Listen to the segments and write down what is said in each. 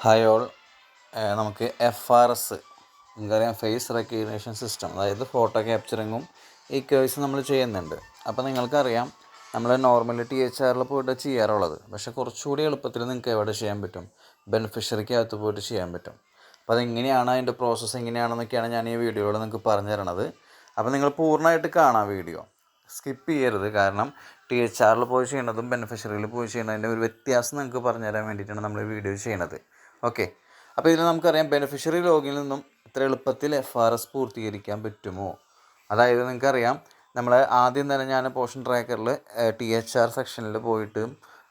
Hi all നമുക്ക് F R S നിങ്ങൾക്കറിയാം face recognition system അതായത് ഫോട്ടോ ക്യാപ്ചറിങ്ങും ഈ കേസ് നമ്മൾ ചെയ്യുന്നുണ്ട്. അപ്പോൾ നിങ്ങൾക്കറിയാം നമ്മൾ നോർമലി ടി എച്ച് ആറിൽ പോയിട്ട് ചെയ്യാറുള്ളത്. പക്ഷേ കുറച്ചുകൂടി എളുപ്പത്തിൽ നിങ്ങൾക്ക് എവിടെ ചെയ്യാൻ പറ്റും? ബെനിഫിഷ്യറിക്ക് അകത്ത് പോയിട്ട് ചെയ്യാൻ പറ്റും. അപ്പോൾ അതെങ്ങനെയാണ് അതിന്റെ പ്രോസസ്സ് എങ്ങനെയാണെന്നൊക്കെയാണ് ഞാൻ ഈ വീഡിയോയിൽ നിങ്ങൾക്ക് പറഞ്ഞു തരണത് അപ്പോൾ നിങ്ങൾ പൂർണമായിട്ട് കാണാം വീഡിയോ സ്കിപ്പ് ചെയ്യരുത്. കാരണം ടി എച്ച് ആറിൽ പോയി ചെയ്യണതും ബെനിഫിഷ്യറിയിൽ പോയി ചെയ്യണതിന്റെ ഒരു വ്യത്യാസം നിങ്ങൾക്ക് പറഞ്ഞു തരാൻ വേണ്ടിയിട്ടാണ് നമ്മൾ ഈ വീഡിയോ ചെയ്യണത്. ഓക്കെ. അപ്പോൾ ഇതിൽ നമുക്കറിയാം ബെനിഫിഷ്യറി ലോഗിൽ നിന്നും ഇത്ര എളുപ്പത്തിൽ എഫ് ആർ എസ് പൂർത്തീകരിക്കാൻ പറ്റുമോ? അതായത് നിങ്ങൾക്കറിയാം നമ്മൾ ആദ്യം തന്നെ ഞാൻ പോർഷൻ ട്രാക്കറിൽ ടി എച്ച് ആർ സെക്ഷനിൽ പോയിട്ട്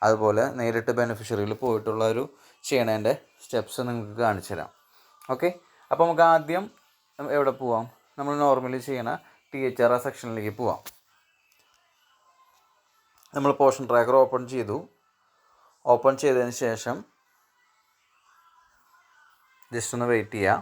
അതുപോലെ നേരിട്ട് ബെനിഫിഷ്യറിയിൽ പോയിട്ടുള്ള ഒരു ചെയ്യണതിന്റെ സ്റ്റെപ്സ് നിങ്ങൾക്ക് കാണിച്ചു തരാം. ഓക്കെ. അപ്പോൾ നമുക്ക് ആദ്യം എവിടെ പോവാം? നമ്മൾ നോർമലി ചെയ്യണ ടി എച്ച് ആർ സെക്ഷനിലേക്ക് പോവാം. നമ്മൾ പോർഷൻ ട്രാക്കർ ഓപ്പൺ ചെയ്തു. ഓപ്പൺ ചെയ്തതിന് ശേഷം ജസ്റ്റ് ഒന്ന് വെയിറ്റ് ചെയ്യാം.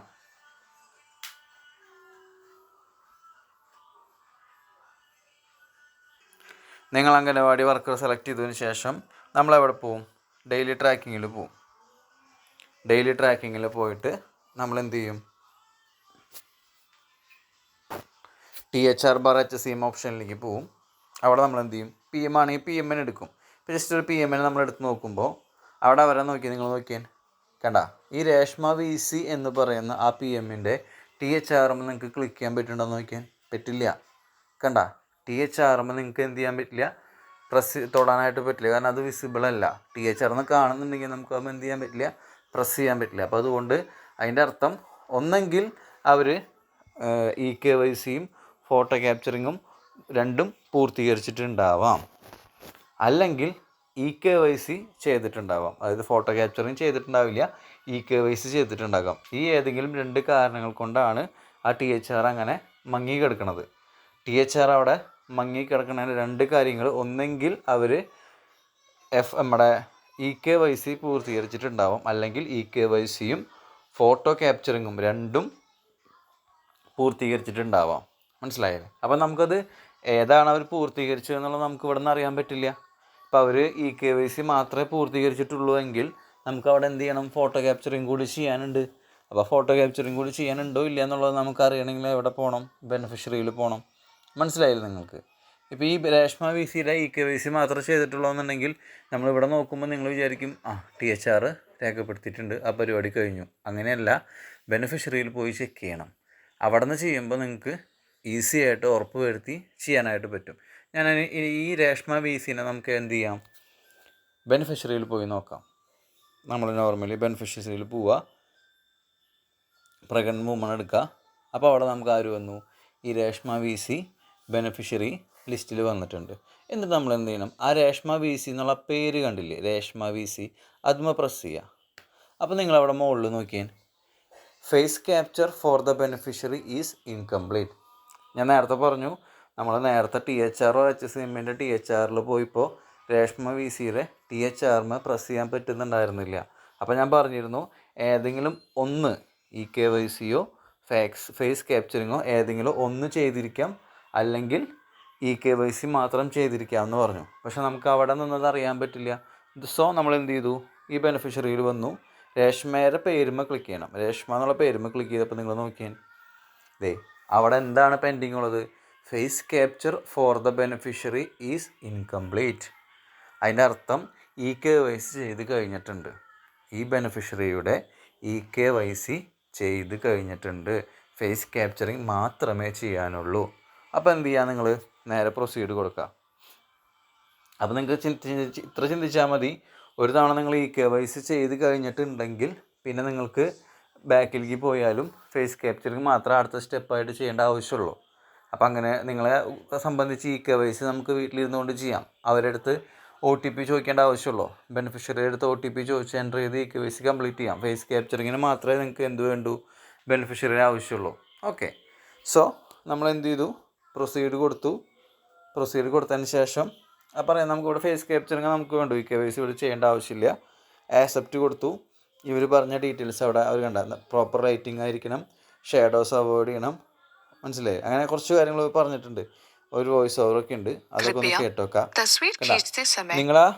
നിങ്ങൾ അംഗനവാടി വർക്കർ സെലക്ട് ചെയ്തതിന് ശേഷം നമ്മൾ എവിടെ പോവും? ഡെയിലി ട്രാക്കിങ്ങിൽ പോവും. ഡെയിലി ട്രാക്കിങ്ങിൽ പോയിട്ട് നമ്മൾ എന്ത് ചെയ്യും? T H R bar H C M ഓപ്ഷനിലേക്ക് പോവും. അവിടെ നമ്മൾ എന്ത് ചെയ്യും? പി എം ആണെങ്കിൽ പി എമ്മിന് എടുക്കും. ഇപ്പോൾ ജസ്റ്റ് ഒരു പി എമ്മിന് നമ്മൾ എടുത്ത് നോക്കുമ്പോൾ അവിടെ അവരെ നോക്കി നിങ്ങൾ നോക്കിയാൽ കണ്ട ഈ രേഷ്മ വി സി എന്ന് പറയുന്ന ആ പി എമ്മിന്റെ ടി എച്ച് ആർ എം നിങ്ങൾക്ക് ക്ലിക്ക് ചെയ്യാൻ പറ്റുന്നുണ്ടോ നോക്കിയാൽ പറ്റില്ല. കണ്ട ടി എച്ച് ആർ എം നിങ്ങൾക്ക് എന്ത് ചെയ്യാൻ പറ്റില്ല? പ്രസ് തൊടാനായിട്ട് പറ്റില്ല. കാരണം അത് വിസിബിൾ അല്ല. ടി എച്ച് ആർ എന്ന് കാണുന്നുണ്ടെങ്കിൽ നമുക്ക് അത് എന്ത് ചെയ്യാൻ പറ്റില്ല? പ്രസ് ചെയ്യാൻ പറ്റില്ല. അപ്പോൾ അതുകൊണ്ട് അതിന്റെ അർത്ഥം ഒന്നെങ്കിൽ അവർ ഇ കെ വൈ സിയും ഫോട്ടോ ക്യാപ്ചറിങ്ങും രണ്ടും പൂർത്തീകരിച്ചിട്ടുണ്ടാവാം. അല്ലെങ്കിൽ ഇ കെ വൈ സി ചെയ്തിട്ടുണ്ടാവാം. അതായത് ഫോട്ടോ ക്യാപ്ചറിങ് ചെയ്തിട്ടുണ്ടാവില്ല. ഇ കെ വൈ സി ചെയ്തിട്ടുണ്ടാകാം. ഈ ഏതെങ്കിലും രണ്ട് കാരണങ്ങൾ കൊണ്ടാണ് ആ ടി എച്ച് ആർ അങ്ങനെ മങ്ങി കിടക്കുന്നത് ടി എച്ച് ആർ അവിടെ മങ്ങി കിടക്കുന്നതിന് രണ്ട് കാര്യങ്ങൾ. ഒന്നെങ്കിൽ അവർ എഫ് നമ്മുടെ ഇ കെ വൈ സി പൂർത്തീകരിച്ചിട്ടുണ്ടാവും. അല്ലെങ്കിൽ ഇ കെ വൈ സിയും ഫോട്ടോ ക്യാപ്ചറിങ്ങും രണ്ടും പൂർത്തീകരിച്ചിട്ടുണ്ടാവാം. മനസ്സിലായല്ലേ? അപ്പം നമുക്കത് ഏതാണ് അവർ പൂർത്തീകരിച്ചത് എന്നുള്ളത് നമുക്ക് ഇവിടെ നിന്ന് അറിയാൻ പറ്റില്ല. ഇപ്പോൾ അവർ ഇ കെ വൈ സി മാത്രമേ പൂർത്തീകരിച്ചിട്ടുള്ളൂ എങ്കിൽ നമുക്ക് അവിടെ എന്ത് ചെയ്യണം? ഫോട്ടോ ക്യാപ്ചറിങ് കൂടി ചെയ്യാനുണ്ട്. അപ്പോൾ ഫോട്ടോ ക്യാപ്ചറിങ് കൂടി ചെയ്യാനുണ്ടോ ഇല്ല എന്നുള്ളത് നമുക്ക് അറിയണമെങ്കിൽ എവിടെ പോകണം ബെനിഫിഷ്യറിയിൽ പോകണം മനസ്സിലായില്ല നിങ്ങൾക്ക്? ഇപ്പോൾ ഈ രേഷ്മ വി സിയുടെ ഇ കെ വൈ സി മാത്രമേ ചെയ്തിട്ടുള്ളൂ എന്നുണ്ടെങ്കിൽ നമ്മളിവിടെ നോക്കുമ്പോൾ നിങ്ങൾ വിചാരിക്കും ആ ടി എച്ച് ആർ രേഖപ്പെടുത്തിയിട്ടുണ്ട്. ആ പരിപാടി കഴിഞ്ഞു. അങ്ങനെയല്ല. ബെനിഫിഷ്യറിയിൽ പോയി ചെക്ക് ചെയ്യണം. അവിടെ നിന്ന് ചെയ്യുമ്പോൾ നിങ്ങൾക്ക് ഈസി ആയിട്ട് ഉറപ്പ് വരുത്തി ചെയ്യാനായിട്ട് പറ്റും. ഞാൻ ഈ രേഷ്മ വി സിനെ നമുക്ക് എന്ത് ചെയ്യാം ബെനിഫിഷ്യറിയിൽ പോയി നോക്കാം. നമ്മൾ നോർമലി ബെനിഫിഷ്യറിയിൽ പോവുക പ്രഗ്നന്റ് വുമൺ എടുക്കുക അപ്പോൾ അവിടെ നമുക്ക് ആര് വന്നു? ഈ രേഷ്മ വി സി ബെനിഫിഷ്യറി ലിസ്റ്റിൽ വന്നിട്ടുണ്ട്. എന്നിട്ട് നമ്മൾ എന്ത് ചെയ്യണം? ആ രേഷ്മ വി സി എന്നുള്ള പേര് കണ്ടില്ലേ? രേഷ്മ വി സി അതുമ പ്രസ് ചെയ്യുക അപ്പോൾ നിങ്ങൾ അവിടെ മുകളിൽ നോക്കിയാൽ face capture for the beneficiary is incomplete ഞാൻ നേരത്തെ പറഞ്ഞു നമ്മൾ നേരത്തെ T H R H S എമ്മിന്റെ ടി എച്ച് ആറിൽ പോയിപ്പോൾ രേഷ്മ വി സിയുടെ ടി എച്ച് ആറിന് പ്രസ് ചെയ്യാൻ പറ്റുന്നുണ്ടായിരുന്നില്ല. അപ്പോൾ ഞാൻ പറഞ്ഞിരുന്നു ഏതെങ്കിലും ഒന്ന് ഇ കെ വൈ സിയോ ഫേക്സ് ഫേസ് ക്യാപ്ചറിങ്ങോ ഏതെങ്കിലും ഒന്ന് ചെയ്തിരിക്കാം അല്ലെങ്കിൽ ഇ കെ വൈ സി മാത്രം ചെയ്തിരിക്കാം എന്ന് പറഞ്ഞു. പക്ഷെ നമുക്ക് അവിടെ നിന്നത് അറിയാൻ പറ്റില്ല. സോ നമ്മൾ എന്ത് ചെയ്തു? ഈ ബെനിഫിഷ്യറിയിൽ വന്നു. രേഷ്മയുടെ പേരുമ ക്ലിക്ക് ചെയ്യണം. രേഷ്മ എന്നുള്ള പേരുമ ക്ലിക്ക് ചെയ്തപ്പോൾ നിങ്ങൾ നോക്കിയാൽ ദേ അവിടെ എന്താണ് പെൻഡിങ് ഉള്ളത്? Face capture for the beneficiary is incomplete അതിന്റെ അർത്ഥം ഇ കെ വൈ സി ചെയ്ത് കഴിഞ്ഞിട്ടുണ്ട്. ഈ ബെനിഫിഷ്യറിയുടെ ഇ കെ വൈ സി ചെയ്ത് കഴിഞ്ഞിട്ടുണ്ട്. ഫേസ് ക്യാപ്ചറിങ് മാത്രമേ ചെയ്യാനുള്ളൂ. അപ്പോൾ എന്ത് ചെയ്യുക നിങ്ങൾ നേരെ പ്രൊസീഡ് കൊടുക്കുക അപ്പോൾ നിങ്ങൾക്ക് ഇത്ര ചിന്തിച്ചാൽ മതി. ഒരു തവണ നിങ്ങൾ ഇ കെ വൈ സി ചെയ്ത് കഴിഞ്ഞിട്ടുണ്ടെങ്കിൽ പിന്നെ നിങ്ങൾക്ക് ബാക്കിലേക്ക് പോയാലും ഫേസ് ക്യാപ്ചറിങ് മാത്രമേ അടുത്ത സ്റ്റെപ്പായിട്ട് ചെയ്യേണ്ട ആവശ്യമുള്ളൂ. അപ്പോൾ അങ്ങനെ നിങ്ങളെ സംബന്ധിച്ച് ഈ കെ വൈ സി നമുക്ക് വീട്ടിലിരുന്നുകൊണ്ട് ചെയ്യാം. അവരുടെ അടുത്ത് ഒ ടി പി ചോദിക്കേണ്ട ആവശ്യമുള്ളൂ? ബെനിഫിഷ്യറിയുടെ അടുത്ത് ഒ ടി പി ചോദിച്ച് എന്റർ ചെയ്ത് E K Y C complete ചെയ്യാം. ഫേസ് ക്യാപ്ചറിങ്ങിന് മാത്രമേ നിങ്ങൾക്ക് എന്ത് വേണ്ടൂ? ബെനിഫിഷ്യറിയുടെ ആവശ്യമുള്ളൂ. ഓക്കെ സോ നമ്മൾ എന്ത് ചെയ്തു? പ്രൊസീഡ് കൊടുത്തു. പ്രൊസീഡ് കൊടുത്തതിന് ശേഷം പറയാം നമുക്കിവിടെ ഫേസ് ക്യാപ്ചറിങ് നമുക്ക് വേണ്ടു. ഈ കെ വൈ സി ഇവിടെ ചെയ്യേണ്ട ആവശ്യമില്ല. ആക്സെപ്റ്റ് കൊടുത്തു. ഇവർ പറഞ്ഞ ഡീറ്റെയിൽസ് അവിടെ അവർ കണ്ടായിരുന്നു. പ്രോപ്പർ റൈറ്റിംഗ് ആയിരിക്കണം. ഷേഡോസ് അവോയ്ഡ് ചെയ്യണം. മനസ്സിലായി? അങ്ങനെ കുറച്ച് കാര്യങ്ങൾ പറഞ്ഞിട്ടുണ്ട്. ഒരു വോയിസ് ഓവർ ഒക്കെ ഉണ്ട്. അതൊക്കെ ഒന്ന് കേട്ടോക്കാം. നിങ്ങളാ?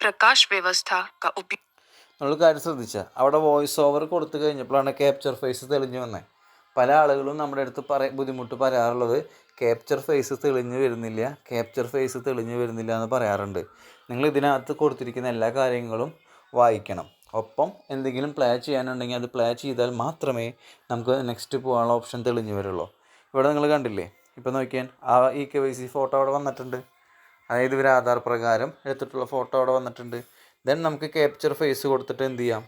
പ്രകാശ് വ്യവസ്ഥ നമ്മൾ കാര്യം ശ്രദ്ധിച്ച. അവിടെ വോയിസ് ഓവർ കൊടുത്തു കഴിഞ്ഞപ്പോഴാണ് ക്യാപ്ചർ ഫേസ് തെളിഞ്ഞു വന്നത് പല ആളുകളും നമ്മുടെ അടുത്ത് പറ ബുദ്ധിമുട്ട് പറയാറുള്ളത് ക്യാപ്ചർ ഫേസ് തെളിഞ്ഞു വരുന്നില്ല ക്യാപ്ചർ ഫേസ് തെളിഞ്ഞു വരുന്നില്ല എന്ന് പറയാറുണ്ട്. നിങ്ങൾ ഇതിനകത്ത് കൊടുത്തിരിക്കുന്ന എല്ലാ കാര്യങ്ങളും വായിക്കണം. ഒപ്പം എന്തെങ്കിലും പ്ലേ ചെയ്യാനുണ്ടെങ്കിൽ അത് പ്ലേ ചെയ്താൽ മാത്രമേ നമുക്ക് നെക്സ്റ്റ് പോകാനുള്ള ഓപ്ഷൻ തെളിഞ്ഞു വരുള്ളൂ. ഇവിടെ നിങ്ങൾ കണ്ടില്ലേ? ഇപ്പോൾ നോക്കിയാൽ ആ E K Y C photo അവിടെ വന്നിട്ടുണ്ട്. അതായത് ഇവർ ആധാർ പ്രകാരം എടുത്തിട്ടുള്ള ഫോട്ടോ അവിടെ വന്നിട്ടുണ്ട്. ദെൻ നമുക്ക് ക്യാപ്ചർ ഫേസ് കൊടുത്തിട്ട് എന്ത് ചെയ്യാം?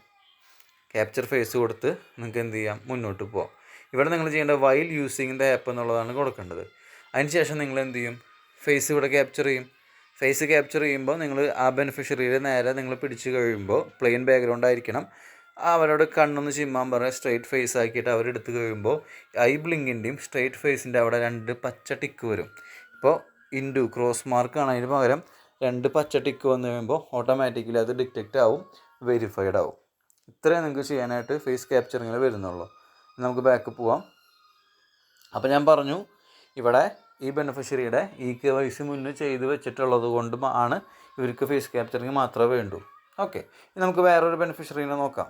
ക്യാപ്ചർ ഫേസ് കൊടുത്ത് നിങ്ങൾക്ക് എന്ത് ചെയ്യാം? മുന്നോട്ട് പോകാം ഇവിടെ നിങ്ങൾ ചെയ്യേണ്ട വൈൽ യൂസിങ് ദ ആപ്പ് എന്നുള്ളതാണ് കൊടുക്കേണ്ടത്. അതിന് ശേഷം നിങ്ങൾ എന്ത് ചെയ്യും? ഫേസ് ഇവിടെ ക്യാപ്ചർ ചെയ്യും. ഫേസ് ക്യാപ്ചർ ചെയ്യുമ്പോൾ നിങ്ങൾ ആ ബെനിഫിഷ്യറിയുടെ നേരെ നിങ്ങൾ പിടിച്ച് കഴിയുമ്പോൾ പ്ലെയിൻ ബാക്ക്ഗ്രൗണ്ട് ആയിരിക്കണം. അവരോട് കണ്ണൊന്ന് ചിമ്മാൻ പറയാം സ്ട്രെയിറ്റ് ഫേസ് ആക്കിയിട്ട് അവരെടുത്ത് കഴിയുമ്പോൾ ഐ ബ്ലിങ്കിന്റെയും സ്ട്രെയിറ്റ് ഫേസിന്റെ അവിടെ രണ്ട് പച്ച ടിക്ക് വരും. ഇപ്പോൾ ഇൻഡു ക്രോസ് മാർക്ക് അതിന് പകരം രണ്ട് പച്ച ടിക്ക് വന്നു കഴിയുമ്പോൾ ഓട്ടോമാറ്റിക്കലി അത് ഡിറ്റക്റ്റ് ആവും വെരിഫൈഡ് ആവും. ഇത്രയും നിങ്ങൾക്ക് ചെയ്യാനായിട്ട് ഫേസ് ക്യാപ്ചറിങ്ങിൽ വരുന്നുള്ളൂ. നമുക്ക് ബാക്ക് പോവാം. അപ്പോൾ ഞാൻ പറഞ്ഞു ഇവിടെ ഈ ബെനഫിഷ്യറിയുടെ ഇ കെ വൈ സി മുന്നേ ചെയ്ത് വെച്ചിട്ടുള്ളത് കൊണ്ട് ആണ് ഇവർക്ക് ഫേസ് ക്യാപ്ചറിങ് മാത്രമേ വേണ്ടൂ. ഓക്കെ നമുക്ക് വേറൊരു ബെനിഫിഷ്യറീനെ നോക്കാം.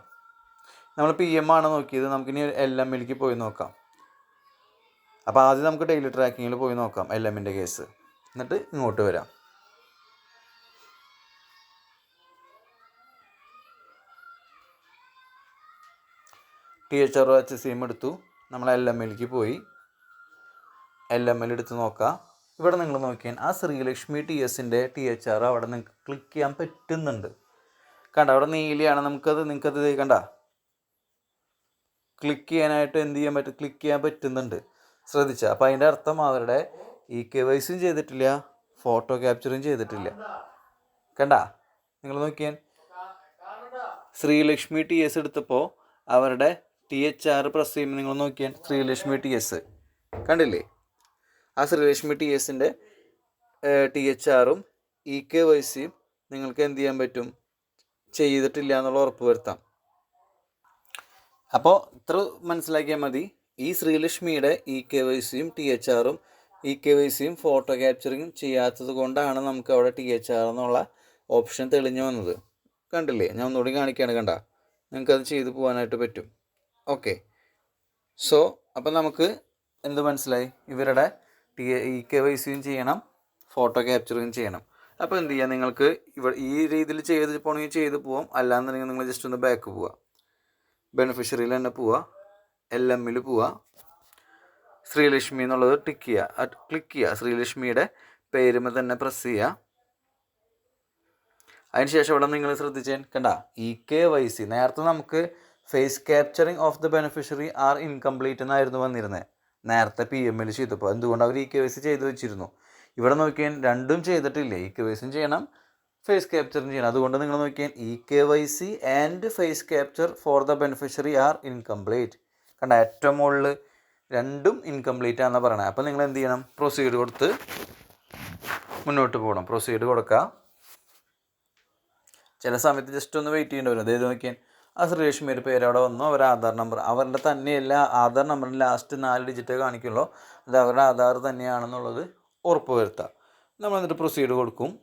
നമ്മൾ പി എം ആണ് നോക്കിയത്. നമുക്കിനി എൽ എമ്മിലേക്ക് പോയി നോക്കാം. അപ്പോൾ ആദ്യം നമുക്ക് ഡെയിലി ട്രാക്കിങ്ങിൽ പോയി നോക്കാം എൽ എമ്മിന്റെ കേസ് എന്നിട്ട് ഇങ്ങോട്ട് വരാം. ടി എച്ച് ആർ എച്ച് സിം എടുത്തു. നമ്മൾ എൽ എം എല്ലിലേക്ക് പോയി. എൽ എം എൽ എടുത്ത് നോക്കാം. ഇവിടെ നിങ്ങൾ നോക്കിയാൽ ആ ശ്രീലക്ഷ്മി ടി എസിന്റെ ടി എച്ച് ആർ അവിടെ നിങ്ങൾക്ക് ക്ലിക്ക് ചെയ്യാൻ പറ്റുന്നുണ്ട്. കണ്ട? അവിടെ നീലിയാണ്. നമുക്കത് നിങ്ങൾക്കത് കണ്ട? ക്ലിക്ക് ചെയ്യാനായിട്ട് എന്ത് ചെയ്യാൻ പറ്റും? ക്ലിക്ക് ചെയ്യാൻ പറ്റുന്നുണ്ട്. ശ്രദ്ധിച്ച? അപ്പോൾ അതിന്റെ അർത്ഥം അവരുടെ ഇ കെ വൈസും ചെയ്തിട്ടില്ല. ഫോട്ടോ ക്യാപ്ചറും ചെയ്തിട്ടില്ല. കണ്ട? നിങ്ങൾ നോക്കിയാൽ ശ്രീലക്ഷ്മി ടി എസ് എടുത്തപ്പോൾ അവരുടെ ടി എച്ച് ആർ പ്രസ് ചെയ്യുമ്പോൾ നിങ്ങൾ നോക്കിയാൽ ശ്രീലക്ഷ്മി ടി എസ് കണ്ടില്ലേ? ആ ശ്രീലക്ഷ്മി ടി എസിന്റെ ടി എച്ച് ആറും ഇ കെ വൈ സിയും നിങ്ങൾക്ക് എന്ത് ചെയ്യാൻ പറ്റും? ചെയ്തിട്ടില്ല എന്നുള്ള ഉറപ്പ് വരുത്താം. അപ്പോൾ ഇത്ര മനസ്സിലാക്കിയാൽ മതി. ഈ ശ്രീലക്ഷ്മിയുടെ ഇ കെ വൈ സിയും ടി എച്ച് ആറും ഇ കെ വൈ സിയും ഫോട്ടോ ക്യാപ്ചറിങ്ങും ചെയ്യാത്തത് കൊണ്ടാണ് നമുക്ക് അവിടെ ടി എച്ച് ആർ എന്നുള്ള ഓപ്ഷൻ തെളിഞ്ഞു വന്നത്. കണ്ടില്ലേ? ഞാൻ ഒന്നുകൂടി കാണിക്കുകയാണ് കണ്ട. നിങ്ങൾക്കത് ചെയ്തു പോകാനായിട്ട് പറ്റും. ഓക്കെ. സോ അപ്പം നമുക്ക് എന്ത് മനസ്സിലായി? ഇവരുടെ ടി ഇ കെ വൈ സിയും ചെയ്യണം ഫോട്ടോ ക്യാപ്ചറിങ് ചെയ്യണം. അപ്പോൾ എന്ത് ചെയ്യുക നിങ്ങൾക്ക്? ഇവ ഈ രീതിയിൽ ചെയ്ത് പോകണമെങ്കിൽ ചെയ്ത് പോവാം. അല്ലാന്നുണ്ടെങ്കിൽ നിങ്ങൾ ജസ്റ്റ് ഒന്ന് ബാക്ക് പോവുക. ബെനിഫിഷ്യറിയിൽ തന്നെ പോവുക. എൽ എമ്മിൽ പോവുക. ശ്രീലക്ഷ്മി എന്നുള്ളത് ടിക്ക് ചെയ്യുക. ക്ലിക്ക് ചെയ്യുക. ശ്രീലക്ഷ്മിയുടെ പേരുമേ തന്നെ പ്രസ് ചെയ്യുക. അതിനുശേഷം ഇവിടെ നിങ്ങൾ ശ്രദ്ധിച്ചാൽ കണ്ട? E K Y C. നേരത്തെ നമുക്ക് face capturing of the beneficiary are incomplete എന്നായിരുന്നു വന്നിരുന്നത് നേരത്തെ പി എം എൽ ചെയ്തപ്പോൾ എന്തുകൊണ്ട് അവർ ഇ കെ വൈ സി ചെയ്ത് വെച്ചിരുന്നു? ഇവിടെ നോക്കിയാൽ രണ്ടും ചെയ്തിട്ടില്ല? ഇ കെ വൈ സിയും ചെയ്യണം ഫേസ് ക്യാപ്ചറും ചെയ്യണം. അതുകൊണ്ട് നിങ്ങൾ നോക്കിയാൽ E K Y C and face capture for the beneficiary are incomplete കണ്ട ഏറ്റവും മുകളിൽ രണ്ടും ഇൻകംപ്ലീറ്റ് ആണെന്ന് പറയണത് അപ്പോൾ നിങ്ങൾ എന്ത് ചെയ്യണം? പ്രൊസീഡ് കൊടുത്ത് മുന്നോട്ട് പോകണം. പ്രൊസീഡ് കൊടുക്കുക ചില സമയത്ത് ജസ്റ്റ് ഒന്ന് വെയിറ്റ് ചെയ്യേണ്ടി വരും. അതായത് നോക്കിയാൽ ആ ശ്രീലക്ഷ്മിയുടെ പേര് അവിടെ വന്നു. അവരുടെ ആധാർ നമ്പർ. അവരുടെ തന്നെയല്ല ആധാർ നമ്പറിന് ലാസ്റ്റ് നാല് ഡിജിറ്റേ കാണിക്കുള്ളൂ. അത് അവരുടെ ആധാർ തന്നെയാണെന്നുള്ളത് ഉറപ്പ് വരുത്താം നമ്മൾ എന്നിട്ട് പ്രൊസീഡ് കൊടുക്കും.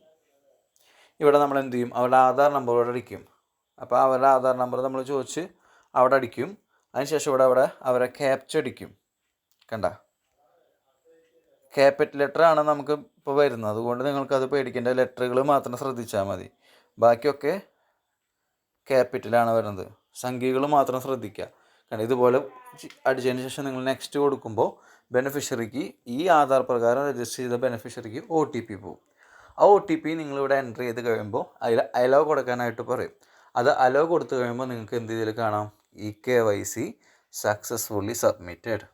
ഇവിടെ നമ്മൾ എന്ത് ചെയ്യും? അവരുടെ ആധാർ നമ്പർ ഇവിടെ അടിക്കും. അപ്പോൾ അവരുടെ ആധാർ നമ്പർ നമ്മൾ ചോദിച്ച് അവിടെ അടിക്കും. അതിനുശേഷം ഇവിടെ അവിടെ അവരെ ക്യാപ്ച അടിക്കും. കണ്ട? ക്യാപിറ്റൽ ലെറ്റർ ആണ് നമുക്ക് ഇപ്പോൾ വരുന്നത്. അതുകൊണ്ട് നിങ്ങൾക്കത് പേടിക്കേണ്ട. ലെറ്ററുകൾ മാത്രം ശ്രദ്ധിച്ചാൽ മതി. ബാക്കിയൊക്കെ ക്യാപിറ്റലാണ് വരുന്നത്. സംഖ്യകൾ മാത്രം ശ്രദ്ധിക്കുക. കാരണം ഇതുപോലെ അടിച്ചതിന് ശേഷം നിങ്ങൾ നെക്സ്റ്റ് കൊടുക്കുമ്പോൾ ബെനിഫിഷ്യറിക്ക് ഈ ആധാർ പ്രകാരം രജിസ്റ്റർ ചെയ്ത ബെനിഫിഷ്യറിക്ക് ഒ ടി പി പോകും. ആ ഒ ടി പി നിങ്ങളിവിടെ എന്റർ ചെയ്ത് കഴിയുമ്പോൾ അതിൽ അലോ കൊടുക്കാനായിട്ട് പറയും. അത് അലോ കൊടുത്തു കഴിയുമ്പോൾ നിങ്ങൾക്ക് എന്ത് ചെയ്തിൽ കാണാം? E K Y C successfully submitted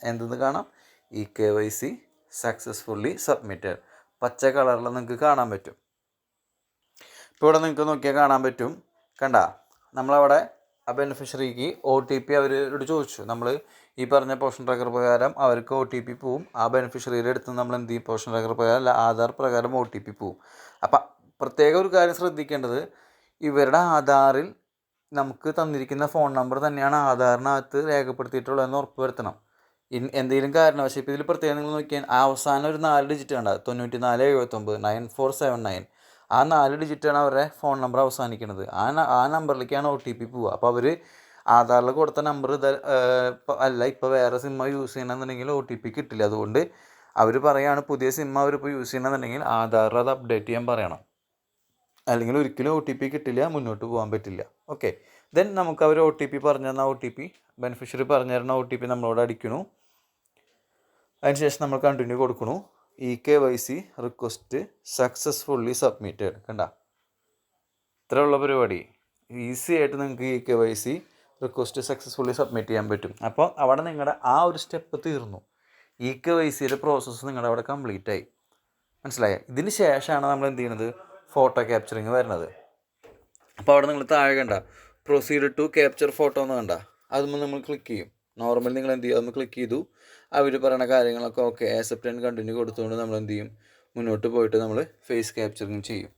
എന്തെന്ന് കാണാം? E K Y C successfully submitted പച്ച കളറിൽ നിങ്ങൾക്ക് കാണാൻ പറ്റും. ഇപ്പോൾ ഇവിടെ നിങ്ങൾക്ക് നോക്കിയാൽ കാണാൻ പറ്റും. കണ്ട നമ്മളവിടെ ആ ബെനിഫിഷ്യറിക്ക് ഒ ടി പി അവരോട് ചോദിച്ചു. നമ്മൾ ഈ പറഞ്ഞ പോഷൻ ട്രാക്കർ പ്രകാരം അവർക്ക് ഒ ടി പി പോവും. ആ ബെനിഫിഷ്യറിയുടെ അടുത്ത് നമ്മൾ എന്ത് ചെയ്യും? പോഷൻ ട്രാക്കർ പ്രകാരം അല്ല ആധാർ പ്രകാരം ഒ ടി പി പോവും. അപ്പം പ്രത്യേക ഒരു കാര്യം ശ്രദ്ധിക്കേണ്ടത് ഇവരുടെ ആധാറിൽ നമുക്ക് തന്നിരിക്കുന്ന ഫോൺ നമ്പർ തന്നെയാണ് ആധാറിനകത്ത് രേഖപ്പെടുത്തിയിട്ടുള്ളതെന്ന് ഉറപ്പ് വരുത്തണം ഇൻ എന്തെങ്കിലും കാരണവശാൽ ഇപ്പോൾ ഇതിൽ പ്രത്യേകം നിങ്ങൾ നോക്കിയാൽ അവസാനം ഒരു നാല് ഡിജിറ്റ് കണ്ട തൊണ്ണൂറ്റി നാല് എഴുപത്തൊമ്പത് നയൻ ഫോർ സെവൻ നയൻ ആ നാല് ഡിജിറ്റാണ് അവരുടെ ഫോൺ നമ്പർ അവസാനിക്കുന്നത് ആ ആ നമ്പറിലേക്കാണ് ഒ ടി പി പോവുക. അപ്പോൾ അവർ ആധാറിൽ കൊടുത്ത നമ്പർ ഇത് അല്ല ഇപ്പോൾ വേറെ സിമ്മ യൂസ് ചെയ്യണമെന്നുണ്ടെങ്കിൽ ഒ ടി പി കിട്ടില്ല. അതുകൊണ്ട് അവർ പറയുകയാണ് പുതിയ സിമ്മ അവരിപ്പോൾ യൂസ് ചെയ്യണമെന്നുണ്ടെങ്കിൽ ആധാറിൽ അത് അപ്ഡേറ്റ് ചെയ്യാൻ പറയണം. അല്ലെങ്കിൽ ഒരിക്കലും ഒ ടി പി കിട്ടില്ല മുന്നോട്ട് പോകാൻ പറ്റില്ല. ഓക്കെ ദെൻ നമുക്ക് അവർ ഒ ടി പി പറഞ്ഞു തന്ന ഒ ടി പി ബെനിഫിഷ്യറി പറഞ്ഞു തരുന്ന ഒ ടി പി നമ്മളോട് അടിക്കണു അതിനുശേഷം നമ്മൾ continue കൊടുക്കണു E K Y C request successfully submitted കണ്ട? ഇത്രയുള്ള പരിപാടി. ഈസി ആയിട്ട് നിങ്ങൾക്ക് E K Y C request successfully submit ചെയ്യാൻ പറ്റും. അപ്പോൾ അവിടെ നിങ്ങളുടെ ആ ഒരു സ്റ്റെപ്പ് തീർന്നു. ഇ കെ വൈ സിയുടെ പ്രോസസ്സ് നിങ്ങളുടെ അവിടെ കംപ്ലീറ്റ് ആയി. മനസ്സിലായ? ഇതിന് ശേഷമാണ് നമ്മൾ എന്ത് ചെയ്യുന്നത് ഫോട്ടോ ക്യാപ്ചറിങ് വരുന്നത്. അപ്പോൾ അവിടെ നിങ്ങൾ താഴെ കണ്ട? പ്രൊസീഡ് ടു ക്യാപ്ചർ ഫോട്ടോ എന്ന് കണ്ട? അതുമ്പോൾ നമ്മൾ ക്ലിക്ക് ചെയ്യും. നോർമൽ നിങ്ങൾ എന്ത് ചെയ്യും അതൊന്ന് ക്ലിക്ക് ചെയ്തു. അവർ പറയുന്ന കാര്യങ്ങളൊക്കെ ഓക്കെ ആക്സെപ്റ്റ് ആൻഡ് കണ്ടിന്യൂ കൊടുത്തുകൊണ്ട് നമ്മൾ എന്ത് ചെയ്യും? മുന്നോട്ട് പോയിട്ട് നമ്മൾ ഫേസ് ക്യാപ്ചറിങ് ചെയ്യും.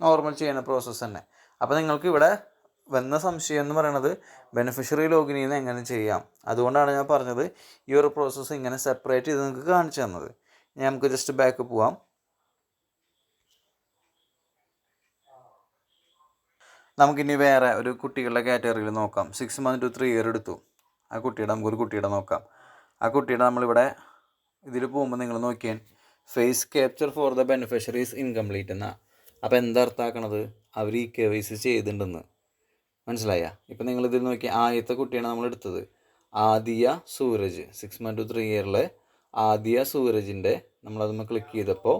നോർമൽ ചെയ്യുന്ന പ്രോസസ്സ് തന്നെ. അപ്പോൾ നിങ്ങൾക്ക് ഇവിടെ വന്ന സംശയം എന്ന് പറയുന്നത് ബെനിഫിഷ്യറി ലോഗിൻ ചെയ്യുന്ന എങ്ങനെ ചെയ്യാം? അതുകൊണ്ടാണ് ഞാൻ പറഞ്ഞത് ഈ ഒരു പ്രോസസ്സ് ഇങ്ങനെ സെപ്പറേറ്റ് ചെയ്ത് നിങ്ങൾക്ക് കാണിച്ചു തന്നത്. നമുക്ക് ജസ്റ്റ് ബാക്ക് പോവാം. നമുക്കിനി വേറെ ഒരു കുട്ടികളുടെ കാറ്റഗറിയിൽ നോക്കാം. Six month to three year എടുത്തു. ആ കുട്ടിയുടെ നമുക്കൊരു കുട്ടിയുടെ നോക്കാം. ആ കുട്ടിയുടെ നമ്മളിവിടെ ഇതിൽ പോകുമ്പോൾ നിങ്ങൾ നോക്കിയാൽ face capture for the beneficiaries incomplete എന്നാ. അപ്പോൾ എന്താ അർത്ഥമാക്കണത്? അവർ ഈ കെ വൈ സി ചെയ്തിട്ടുണ്ടെന്ന്. മനസ്സിലായ? ഇപ്പം നിങ്ങൾ ഇതിൽ നോക്കി ആദ്യത്തെ കുട്ടിയാണ് നമ്മൾ എടുത്തത്. Aadhya Sooraj. Six month to three ഇയറിലെ Aadhya സൂരജിന്റെ നമ്മളതൊന്ന് ക്ലിക്ക് ചെയ്തപ്പോൾ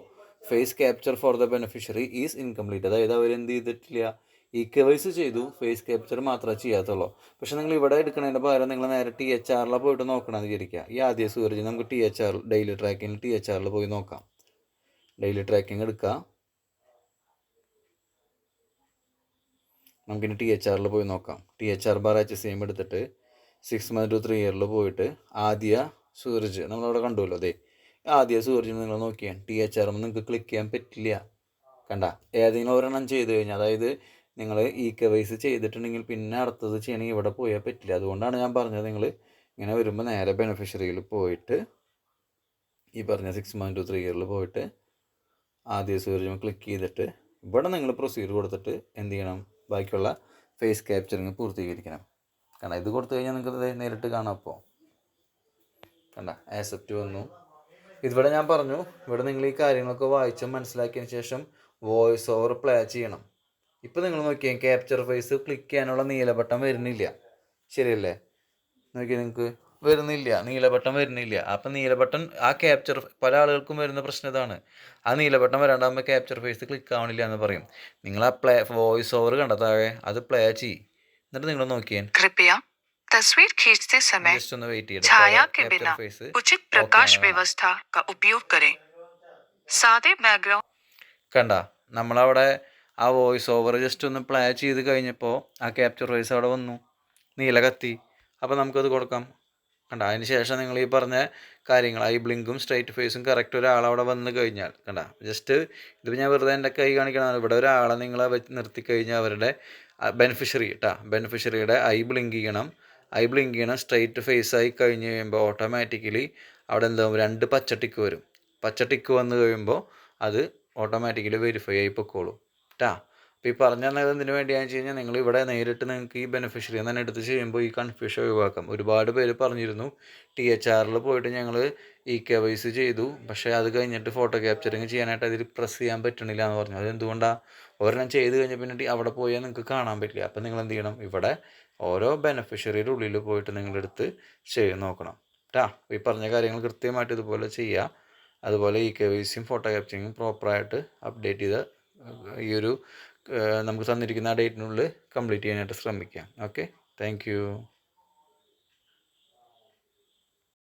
face capture for the beneficiary is incomplete അതായത് അവരെന്ത് ചെയ്തിട്ടില്ല? ഈ കെ വൈസ് ചെയ്തു ഫേസ് ക്യാപ്ചർ മാത്രമേ ചെയ്യാത്തുള്ളൂ. പക്ഷെ നിങ്ങൾ ഇവിടെ എടുക്കുന്നതിന്റെ പകരം നിങ്ങൾ നേരെ ടി എച്ച് ആറിൽ പോയിട്ട് നോക്കണം വിചാരിക്കുക. ഈ ആദ്യ സൂരജ് നമുക്ക് ടി എച്ച് ആർ ഡെയിലി ട്രാക്കിങ്ങിൽ ടി എച്ച് ആറിൽ പോയി നോക്കാം. ഡെയിലി ട്രാക്കിംഗ് എടുക്കുക നമുക്കിനി ടി എച്ച് ആറിൽ പോയി നോക്കാം. T H R bar H same എടുത്തിട്ട് സിക്സ് മന്ത് ടു ത്രീ ഇയറിൽ പോയിട്ട് ആദ്യ സൂരജ് നമ്മളവിടെ കണ്ടുവല്ലോ അതെ ആദ്യ സൂരജ് നിങ്ങൾ നോക്കിയാൽ ടി എച്ച് ആർ നിങ്ങൾക്ക് ക്ലിക്ക് ചെയ്യാൻ പറ്റില്ല. കണ്ട? ഏതെങ്കിലും ഒരെണ്ണം ചെയ്ത് കഴിഞ്ഞാൽ അതായത് നിങ്ങൾ ഇ കെ വൈസ് ചെയ്തിട്ടുണ്ടെങ്കിൽ പിന്നെ അടുത്തത് ചെയ്യണമെങ്കിൽ ഇവിടെ പോയാൽ പറ്റില്ല. അതുകൊണ്ടാണ് ഞാൻ പറഞ്ഞത് നിങ്ങൾ ഇങ്ങനെ വരുമ്പോൾ നേരെ ബെനിഫിഷ്യറിയിൽ പോയിട്ട് ഈ പറഞ്ഞ സിക്സ് മന്ത് ടു ത്രീ ഇയറിൽ പോയിട്ട് ആദ്യ സൂര്യം ക്ലിക്ക് ചെയ്തിട്ട് ഇവിടെ നിങ്ങൾ പ്രൊസീഡ് കൊടുത്തിട്ട് എന്ത് ചെയ്യണം? ബാക്കിയുള്ള ഫേസ് ക്യാപ്ചറിങ് പൂർത്തീകരിക്കണം. കാരണം ഇത് കൊടുത്തു കഴിഞ്ഞാൽ നിങ്ങൾക്ക് നേരിട്ട് കാണാം അപ്പോൾ കണ്ട? ആക്സെപ്റ്റ് വന്നു. ഇതിവിടെ ഞാൻ പറഞ്ഞു ഇവിടെ നിങ്ങൾ ഈ കാര്യങ്ങളൊക്കെ വായിച്ച് മനസ്സിലാക്കിയതിന് ശേഷം വോയിസ് ഓവർ പ്ലേ ചെയ്യണം. ഇപ്പം നിങ്ങൾ നോക്കിയാൽ ക്യാപ്ചർ ഫേസ് ക്ലിക്ക് ചെയ്യാനുള്ള നീലബട്ടൺ വരുന്നില്ല ശരിയല്ലേ നോക്കിയാൽ നിങ്ങൾക്ക് വരുന്നില്ല നീലബട്ടൺ വരുന്നില്ല അപ്പം നീലബട്ടൺ ആ ക്യാപ്ചർ പല ആളുകൾക്കും വരുന്ന പ്രശ്നം ഇതാണ് ആ നീലബട്ടൺ വരാണ്ടാകുമ്പോൾ ക്യാപ്ചർ ഫേസ് ക്ലിക്ക് ആവണില്ല എന്ന് പറയും നിങ്ങൾ ആ പ്ലേ വോയിസ് ഓവർ കണ്ട താഴെ അത് പ്ലേ ചെയ്യ് എന്നിട്ട് നിങ്ങൾ നോക്കിയാൽ कृपया तस्वीर खींचते समय ജസ്റ്റ് ഒന്ന് വെയിറ്റ് छाया के ചെയ്യണം बिना ഫേസ് उचित प्रकाश ആണ്. व्यवस्था का उपयोग करें सादे बैकग्राउंड കണ്ട നമ്മളവിടെ ആ വോയിസ് ഓവർ ജസ്റ്റ് ഒന്ന് പ്ലേ ചെയ്ത് കഴിഞ്ഞപ്പോൾ ആ ക്യാപ്ചർ വോയിസ് അവിടെ വന്നു. നീല കത്തി. അപ്പോൾ നമുക്കത് കൊടുക്കാം. കണ്ട? അതിന് ശേഷം നിങ്ങൾ ഈ പറഞ്ഞ കാര്യങ്ങൾ ഐ ബ്ലിങ്കും സ്ട്രൈറ്റ് ഫേസും കറക്റ്റ് ഒരാളവിടെ വന്ന് കഴിഞ്ഞാൽ കണ്ട? ജസ്റ്റ് ഇത് ഞാൻ വെറുതെ എന്റെ കൈ കാണിക്കണം ഇവിടെ ഒരാളെ നിങ്ങളെ വെച്ച് നിർത്തി കഴിഞ്ഞാൽ അവരുടെ ബെനിഫിഷ്യറി കേട്ടാ ബെനിഫിഷ്യറിയുടെ ഐ ബ്ലിങ്ക് ചെയ്യണം. ഐ ബ്ലിങ്ക് ചെയ്യണം. സ്ട്രൈറ്റ് ഫേസ് ആയി കഴിഞ്ഞ് കഴിയുമ്പോൾ ഓട്ടോമാറ്റിക്കലി അവിടെ എന്താവും രണ്ട് പച്ച ടിക്ക് വരും. പച്ച ടിക്ക് വന്നു കഴിയുമ്പോൾ അത് ഓട്ടോമാറ്റിക്കലി വെരിഫൈ ആയി പൊക്കോളും. ട്ടാ. അപ്പോൾ ഈ പറഞ്ഞു തന്നത് എന്തിനു വേണ്ടിയാണെന്ന് വെച്ച് കഴിഞ്ഞാൽ നിങ്ങൾ ഇവിടെ നേരിട്ട് നിങ്ങൾക്ക് ഈ ബെനിഫിഷ്യറി തന്നെ എടുത്ത് ചെയ്യുമ്പോൾ ഈ കൺഫ്യൂഷൻ ഒഴിവാക്കാം. ഒരുപാട് പേര് പറഞ്ഞിരുന്നു ടി എച്ച് ആറിൽ പോയിട്ട് ഞങ്ങൾ ഇ കെ വൈ സി ചെയ്തു. പക്ഷേ അത് കഴിഞ്ഞിട്ട് ഫോട്ടോ ക്യാപ്ചറിങ് ചെയ്യാനായിട്ട് അതിൽ പ്രസ് ചെയ്യാൻ പറ്റണില്ല എന്ന് പറഞ്ഞു. അത് എന്തുകൊണ്ടാണ് ഒരെണ്ണം ചെയ്ത് കഴിഞ്ഞ പിന്നെ അവിടെ പോയാൽ നിങ്ങൾക്ക് കാണാൻ പറ്റില്ല. അപ്പോൾ നിങ്ങൾ എന്ത് ചെയ്യണം? ഇവിടെ ഓരോ ബെനിഫിഷ്യറിയുടെ ഉള്ളിൽ പോയിട്ട് നിങ്ങളെടുത്ത് ചെയ്ത് നോക്കണം. ടാ ഈ പറഞ്ഞ കാര്യങ്ങൾ കൃത്യമായിട്ട് ഇതുപോലെ ചെയ്യുക അതുപോലെ ഇ കെ വൈ സിയും ഫോട്ടോ ക്യാപ്ചറിങ്ങും പ്രോപ്പറായിട്ട് അപ്ഡേറ്റ് ചെയ്ത് ഈ ഒരു നമുക്ക് തന്നിരിക്കുന്ന ആ ഡേറ്റിനുള്ളിൽ കംപ്ലീറ്റ് ചെയ്യാനായിട്ട് ശ്രമിക്കാം. ഓക്കെ? താങ്ക്